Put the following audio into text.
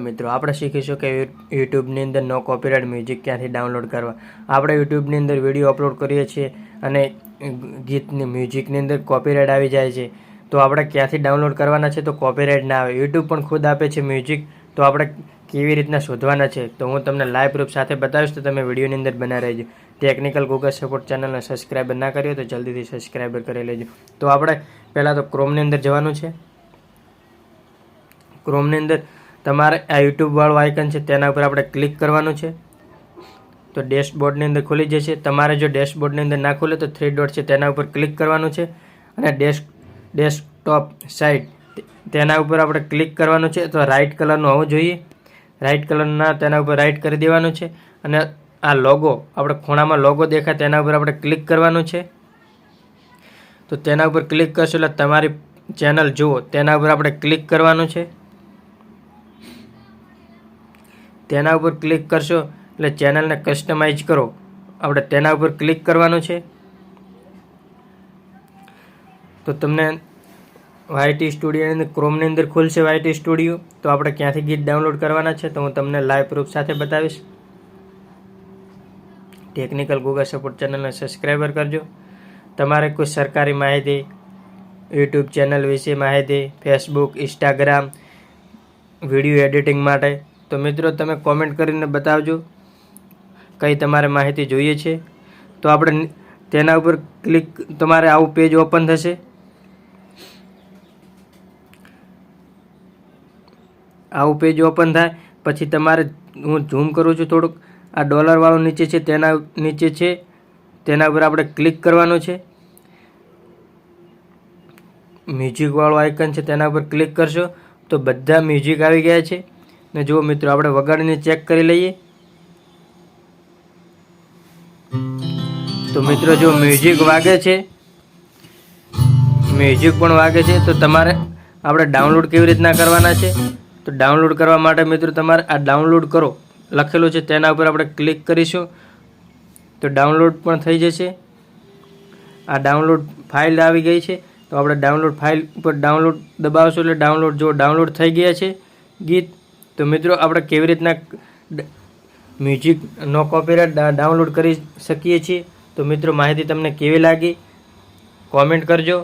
મિત્રો, આપણે શીખીશું કે યુટ્યુબની અંદર નો કોપીરાઇટ મ્યુઝિક ક્યાંથી ડાઉનલોડ કરવા. આપણે યુટ્યુબની અંદર વીડિયો અપલોડ કરીએ છીએ અને ગીતની મ્યુઝિકની અંદર કોપીરાઇટ આવી જાય છે. તો આપણે ક્યાંથી ડાઉનલોડ કરવાના છે તો કોપીરાઇટ ના આવે. યુટ્યુબ પણ ખુદ આપે છે મ્યુઝિક તો આપણે કેવી રીતના શોધવાના છે તો હું તમને લાઈવ પ્રૂફ સાથે બતાવીશ, તો તમે વિડીયોની અંદર બના રહેજો. ટેકનિકલ ગૂગલ સપોર્ટ ચેનલને સબસ્ક્રાઈબર ના કર્યો તો જલ્દીથી સબસ્ક્રાઈબર કરી લેજો. તો આપણે પહેલાં તો ક્રોમની અંદર જવાનું છે. ક્રોમની અંદર તમારે આ યુટ્યુબ વાળું આઇકન છે, તેના ઉપર આપણે ક્લિક કરવાનું છે. તો ડેશબોર્ડની અંદર ખુલી જશે. તમારે જો ડેશબોર્ડની અંદર ના ખુલે તો થ્રી ડોટ છે, તેના ઉપર ક્લિક કરવાનું છે. અને ડેસ્ક ડેસ્કટોપ સાઇટ તેના ઉપર આપણે ક્લિક કરવાનું છે તો રાઇટ કલરનું હોવું જોઈએ. રાઈટ કલરના તેના ઉપર રાઇટ કરી દેવાનું છે. અને આ લોગો આપણે ખૂણામાં લોગો દેખાય, તેના ઉપર આપણે ક્લિક કરવાનું છે. તો તેના ઉપર ક્લિક કરશો એટલે તમારી ચેનલ જુઓ, તેના ઉપર આપણે ક્લિક કરવાનું છે. તેના ઉપર ક્લિક કરશો એટલે ચેનલને કસ્ટમાઇઝ કરો. આપણે તેના ઉપર ક્લિક કરવાનું છે. તો તમને વાયટી સ્ટુડિયોની અંદર ક્રોમની અંદર ખુલશે વાયટી સ્ટુડિયો તો આપણે ક્યાંથી ગીત ડાઉનલોડ કરવાના છે તો હું તમને લાઈવ પ્રૂફ સાથે બતાવીશ. ટેકનિકલ ગૂગલ સપોર્ટ ચેનલને સબસ્ક્રાઈબર કરજો. તમારે કોઈ સરકારી માહિતી યુટ્યુબ ચેનલ વિશે માહિતી ફેસબુક ઇન્સ્ટાગ્રામ વીડિયો એડિટિંગ માટે તો મિત્રો તમે કોમેન્ટ કરીને બતાવજો. કઈ તમારે માહિતી જોઈએ છે. તો આપણે તેના ઉપર ક્લિક તમારે આવું પેજ ઓપન થશે. આવું પેજ ઓપન થાય, પછી તમારે હું ઝૂમ કરું છું થોડુંક. આ ડોલરવાળું નીચે છે, તેના નીચે છે. તેના ઉપર આપણે ક્લિક કરવાનું છે. મ્યુઝિકવાળું આઇકન છે, તેના ઉપર ક્લિક કરશો, તો બધા મ્યુઝિક આવી ગયા છે. ને જુઓ મિત્રો, આપણે વગાડીને ચેક કરી લઈએ. તો મિત્રો, જો મ્યુઝિક વાગે છે મ્યુઝિક પણ વાગે છે, તો તમારે આપણે ડાઉનલોડ કેવી રીતના કરવાના છે? તો ડાઉનલોડ કરવા માટે મિત્રો, તમારે આ ડાઉનલોડ કરો. લખેલું છે, તેના ઉપર આપણે ક્લિક કરીશું. તો ડાઉનલોડ પણ થઈ જશે. આ ડાઉનલોડ ફાઇલ આવી ગઈ છે. તો આપણે ડાઉનલોડ ફાઇલ ઉપર ડાઉનલોડ દબાવશું, એટલે ડાઉનલોડ જો ડાઉનલોડ થઈ ગયા છે ગીત તો મિત્રો આપણે કેવી રીતના મ્યુઝિક નો કોપીરાઇટ ડાઉનલોડ કરી શકીએ છીએ? તો મિત્રો માહિતી તમને કેવી લાગી? કોમેન્ટ કરજો.